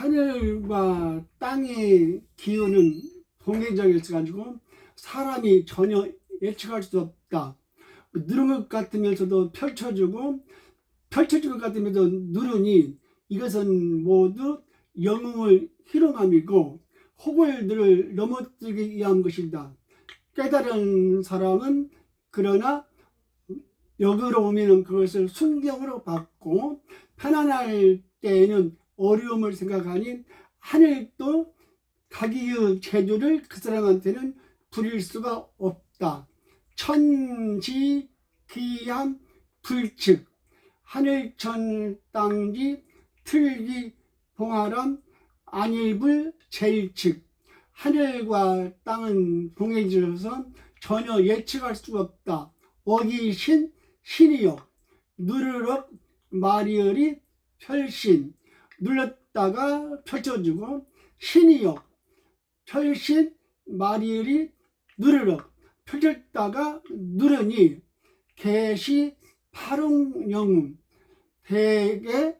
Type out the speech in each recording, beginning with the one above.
하늘과 땅의 기운은 동행적이어가지고 사람이 전혀 예측할 수 없다. 누른 것 같으면서도 펼쳐주고 펼쳐질 것 같으면서 누르니 이것은 모두 영웅을 희롱함이고 호걸들을 넘어뜨리기 위한 것이다. 깨달은 사람은 그러나 역으로 오면 그것을 순경으로 받고 편안할 때에는 어려움을 생각하니 하늘도 자기의 재주를 그 사람한테는 부릴 수가 없다. 천지 기함 불측 하늘천 땅지 틀기 봉하람 안일불 제일측 하늘과 땅은 동해지어서 전혀 예측할 수가 없다. 어기신 신이요 누르륵 마리얼이 펼신 눌렀다가 펼쳐주고 신이요 펼신 마리얼이 누르륵 펼쳤다가 누르니 개시 파롱영음 대개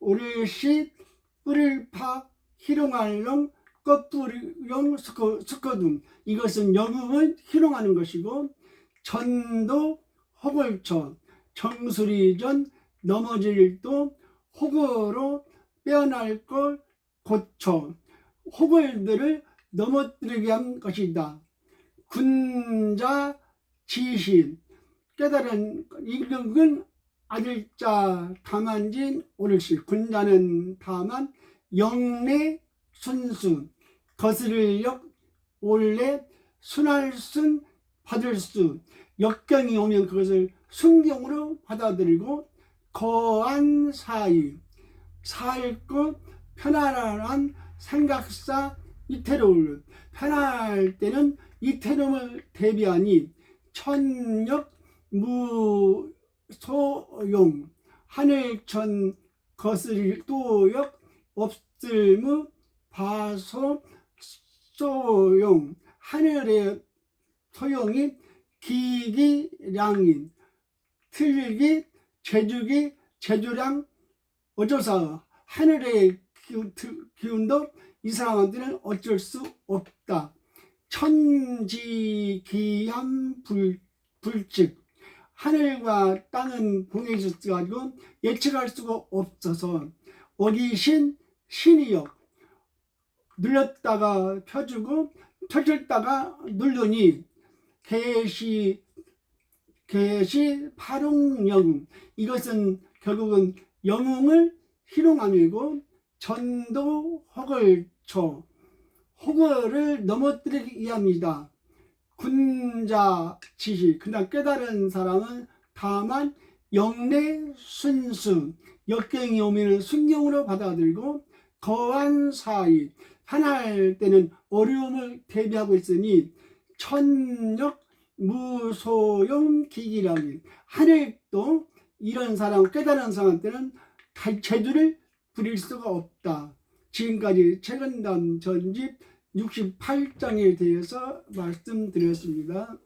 오를시 뿔을파 희롱할롱 꺼뿌리용 스커, 스커둠 이것은 영웅을 희롱하는 것이고 전도 호걸처 정수리전 넘어질 또 호거로 빼어날 걸 고쳐 호걸들을 넘어뜨리게 한 것이다. 군자 지신 깨달은 임금은 아들자 다만진 오를시 군자는 다만 영내 순수 거스를역 올래 순할 순 받을 수 역경이 오면 그것을 순경으로 받아들이고 거한 사이 살고 편안한 생각사 이태로울. 편할 때는 이태로움을 대비하니 천역 무소용. 하늘천 또역 없을무 바소 소용. 하늘의 소용이 기기량인 틀기 제주기 제주량 어쩌사 하늘의 기운, 기운도 이 사람한테는 어쩔 수 없다. 천지기함 불, 불즉 하늘과 땅은 봉해졌어 가지고 예측할 수가 없어서 어기신 신이요 눌렀다가 펴주고 펴줬다가 누르니 개시 개시 파롱영 이것은 결국은 영웅을 희롱함이고 전도 허걸초 호거를 넘어뜨리기 위함이다. 군자 지시 그냥 깨달은 사람은 다만 영내 순수 역경이 오면 순경으로 받아들이고 거한 사이 하나할 때는 어려움을 대비하고 있으니 천역 무소용 기기라기 하늘도 이런 사람 깨달은 사람한테는 제주를 부릴 수가 없다. 지금까지 최근단 전집 68장에 대해서 말씀드렸습니다.